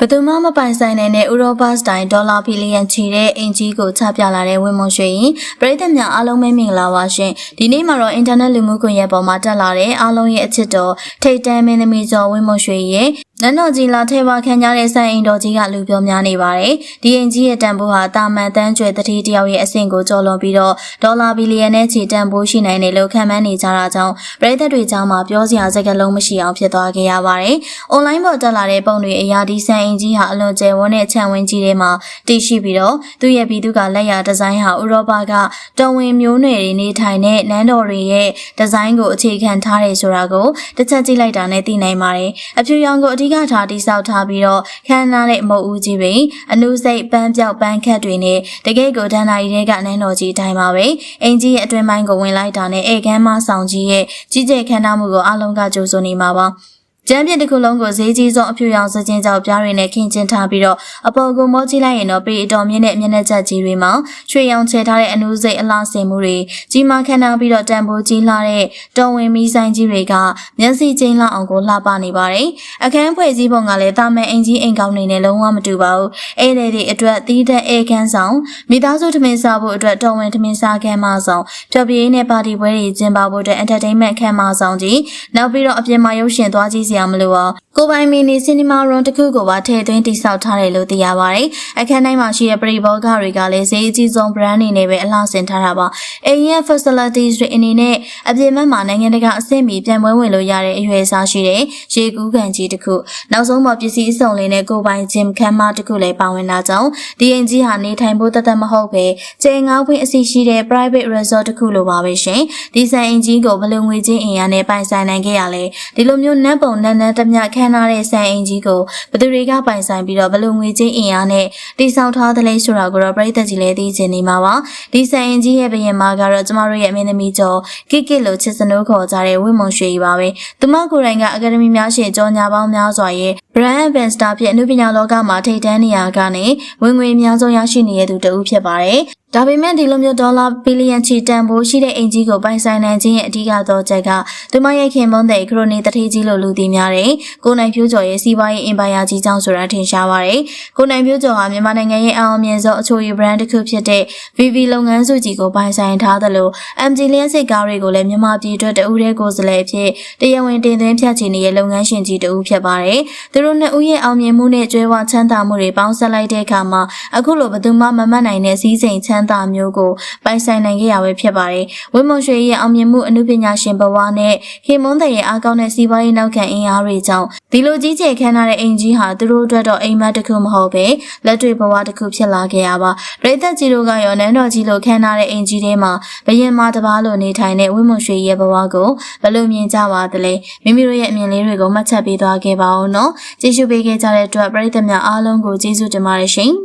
ဘယ်သူမှမပိုင်ဆိုင်နိုင်တဲ့ဥရောပစတိုင်ဒေါ်လာဘီလီယံချီတဲ့အင်ဂျီကိုချပြလာတဲ့ဝင်းမွန်ရွှေရင်ပရိသတ်များအားလုံးပဲမင်္ဂလာပါရှင်ဒီနေ့မှာတော့အင်တာနက်လူမှုကွန်ရက်ပေါ်မှာတက်လာတဲ့အားလုံးရဲ့အချစ်တော်ထိတ်တန်းမင်းသမီးကျော်ဝင်းမွန်ရွှေရဲ့ နန်းတော်ကြီးလာထဲပါခံကြတဲ့ဆိုင်အိမ်တော်ကြီးကလူပြောများနေပါတယ်ဒီအင်ကြီးရဲ့တန်ဖိုးဟာတာမန်တန်းကျွဲတတိတယောက်ရဲ့အဆင့်ကိုကျော်လွန်ပြီးတော့ဒေါ်လာဘီလီယံနဲ့ချီတန်ဖိုးရှိနိုင်တယ်လို့ခန့်မှန်းနေကြတာကြောင့်ပရိသတ်တွေကြားမှာပြောစရာစကားလုံးမရှိအောင်ဖြစ်သွားခဲ့ရပါတယ်အွန်လိုင်းပေါ်တက်လာတဲ့ပုံတွေအရာဒီဆိုင်အိမ်ကြီးဟာအလွန်ကျယ်ဝန်းတဲ့ခြံဝင်းကြီးထဲမှာတည်ရှိပြီးတော့သူ့ရဲ့ပြည်သူကလက်ရာဒီဇိုင်းဟာဥရောပကတော်ဝင်မျိုးနွယ်တွေနေထိုင်တဲ့နန်းတော်တွေရဲ့ဒီဇိုင်းကိုအခြေခံထားတယ်ဆိုတာကိုတစ်ချက်ကြည့်လိုက်တာနဲ့သိနိုင်ပါတယ်အဖြူရောင်ကိုအဓိကထားတိစောက်ထားပြီးတော့ခမ်းနားတဲ့မုတ်ဦးကြီးပင်အနုစိတ်ပန်းပြောက်ပန်းခတ်တွေနဲ့တကယ့်ကိုဒန်နာရီတွေကနန်းတော်ကြီးအတိုင်းပါပဲအင်ကြီးရဲ့အတွင်ပိုင်းကိုဝင်လိုက်တာနဲ့ဧကန်းမဆောင်ကြီးရဲ့ကြီးကျယ်ခမ်းနားမှုကိုအလုံးကကြိုးစိုးနေမှာပါ ကျမ်းပြစ်တစ်ခုလုံးကိုဈေးကြီးဆုံးအဖြူရောင်စခြင်းကြောင့်ပြားတွေနဲ့ခင်းကျင်းထားပြီးတော့အပေါ်ကိုမောကြည့်လိုက်ရင်တော့ပေအတော်မြင့်တဲ့မျက်နှာချက်ကြီးတွေမှာရွှေရောင်ချဲထားတဲ့အနုစိတ်အလားစင်မှုတွေကြီးမားခမ်းနားပြီးတော့တန်ဖိုးကြီးလာတဲ့တော်ဝင်မီဆိုင်ကြီးတွေကမျက်စိကျင်းလောက်အောင်ကိုလှပနေပါတယ်။အခန်းဖွဲ့စည်းပုံကလည်းတာမန်အင်ကြီးအိမ်ကောင်းနေနဲ့လုံးဝမတူပါဘူး။အဲ့ဒီတွေအတွက်တီးတဲ့အေခန်းဆောင်မိသားစုထမင်းစားဖို့အတွက်တော်ဝင်ထမင်းစားခန်းမဆောင်ဖျော်ဖြေရေးနဲ့ပါတီပွဲတွေကျင်းပဖို့အတွက် entertainment ခန်းမဆောင်ကြီးနောက်ပြီးတော့အပြင်မှာရုပ်ရှင်သွားကြည့်စရာမလိုအောင် ကိုပိုင်မီနီဆီနီမာရွန်တစ်ခုကိုပါထည့်သွင်းတိစောက်ထားတယ်လို့သိရပါတယ်။အခန်းတိုင်းမှာရှိတဲ့ပရိဘောဂတွေကလည်းဈေးအကြီးဆုံး brand အနေနဲ့ပဲအလှဆင်ထားတာပါ။အိမ်ရဲ့ facilities တွေအနေနဲ့အပြင်ဘက်မှာနိုင်ငံတကာအဆင့်မီပြန်ပွဲဝင်လို့ရတဲ့အရွယ်အစားရှိတဲ့ရေကူးကန်ကြီးတစ်ခုနောက်ဆုံးမှာပစ္စည်းအစုံလေးနဲ့ကိုပိုင် gym ခန်းမတစ်ခုလည်းပါဝင်တာကြောင့်ဒီအိမ်ကြီးဟာနေထိုင်ဖို့တသက်မဟုတ်ပဲကျယ်ငါးခွင့်အစီရှိတဲ့ private resort တစ်ခုလိုပါပဲရှင်။ဒီဆိုင်အိမ်ကြီးကိုဘယ်လိုငွေချင်းအင်အားနဲ့ပိုင်ဆိုင်နိုင်ခဲ့ရလဲဒီလိုမျိုးနတ်ပုံနန်းနန်းတမျှခန်းထားတဲ့ဆိုင်အိမ်ကြီးကိုဘယ်သူတွေကပိုင်ဆိုင်ပြီးတော့ဘယ်လိုငွေချင်းအင်အားနဲ့တိစောက်ထားသလဲဆိုတာကိုတော့ပြည်သက်ကြီးလည်းသိချင်နေမှာပါဒီဆိုင်အိမ်ကြီးရဲ့ဘယင်မာကတော့ကျမတို့ရဲ့အမင်းသမီးကျော်ကိကိလိုချစ်စနိုးခေါ်ကြတဲ့ဝင်းမုံရွှေကြီးပါပဲသူမကိုယ်တိုင်ကအကယ်ဒမီများရှင်ကြောညာပေါင်းများစွာရဲ့ brand ambassador ဖြစ်အမှုပညာလောကမှာထိပ်တန်းနေရာကနေဝင်ငွေအများဆုံးရရှိနေတဲ့သူတဦးဖြစ်ပါတယ်ဒါပေမဲ့ဒီလိုမျိုးဒေါ်လာဘီလီယံချီတန်ဖိုးရှိတဲ့အင်ဂျီကိုပိုင်ဆိုင်နိုင်ခြင်းရဲ့အဓိကသောချက်ကသူမရဲ့ခင်မွန်းတဲ့ခရိုနီတထေးကြီးလို့လူသိများတယ်။ကိုနိုင်ဖြိုးကျော်ရဲ့စီးပွားရေးအင်ပါယာကြီးကြောင့်ဆိုတာထင်ရှားပါတယ်။ကိုနိုင်ဖြိုးကျော်ဟာမြန်မာနိုင်ငံရဲ့အအောင်မြင်ဆုံးအချိုရည် brand တစ်ခုဖြစ်တဲ့ VV လုပ်ငန်းစုကြီးကိုပိုင်ဆိုင်ထားသလို MG လျှက်စိတ်ကားတွေကိုလည်းမြန်မာပြည်အတွက်တဦးတည်းကိုယ်စားလှယ်ဖြစ်တရားဝင်တင်သွင်းဖြတ်ချီနေတဲ့လုပ်ငန်းရှင်ကြီးတဦးဖြစ်ပါတယ်။သူတို့နှစ်ဦးရဲ့အောင်မြင်မှုနဲ့ကျွဲဝချမ်းသာမှုတွေပေါင်းစပ်လိုက်တဲ့အခါမှာအခုလိုဘယ်သူမှမမှတ်နိုင်တဲ့စည်းစိမ်ချမ်းသာမျိုးကိုပိုင်ဆိုင်နိုင်ခဲ့ရပဲဖြစ်ပါတယ်။ဝင်းမွန်ရွှေရဲ့အောင်မြင်မှုအမှုပညာရှင်ဘဝနဲ့ခေမွန်းတဲ့ရဲ့အားကောင်းတဲ့စီးပွားရေးနောက်ခံအင်အားတွေကြောင့်ဒီလိုကြီးကျယ်ခမ်းနားတဲ့အင်ကြီးဟာသူတို့အတွက်တော့အိမ်မက်တစ်ခုမဟုတ်ပဲလက်တွေ့ဘဝတစ်ခုဖြစ်လာခဲ့ရပါ။ရိတ်သက်ကြီးတို့ကရောနန်းတော်ကြီးလိုခမ်းနားတဲ့အင်ကြီးထဲမှာဘရင်မတစ်ပါးလိုနေထိုင်တဲ့ဝင်းမွန်ရွှေရဲ့ဘဝကိုဘယ်လိုမြင်ကြပါသလဲ။မိမိတို့ရဲ့အမြင်လေးတွေကိုမှတ်ချက်ပေးသွားခဲ့ပါဦးနော်။ကြည့်ရှုပေးခဲ့ကြတဲ့အတွက်ပရိသတ်များအားလုံးကိုကျေးဇူးတင်ပါတယ်ရှင်။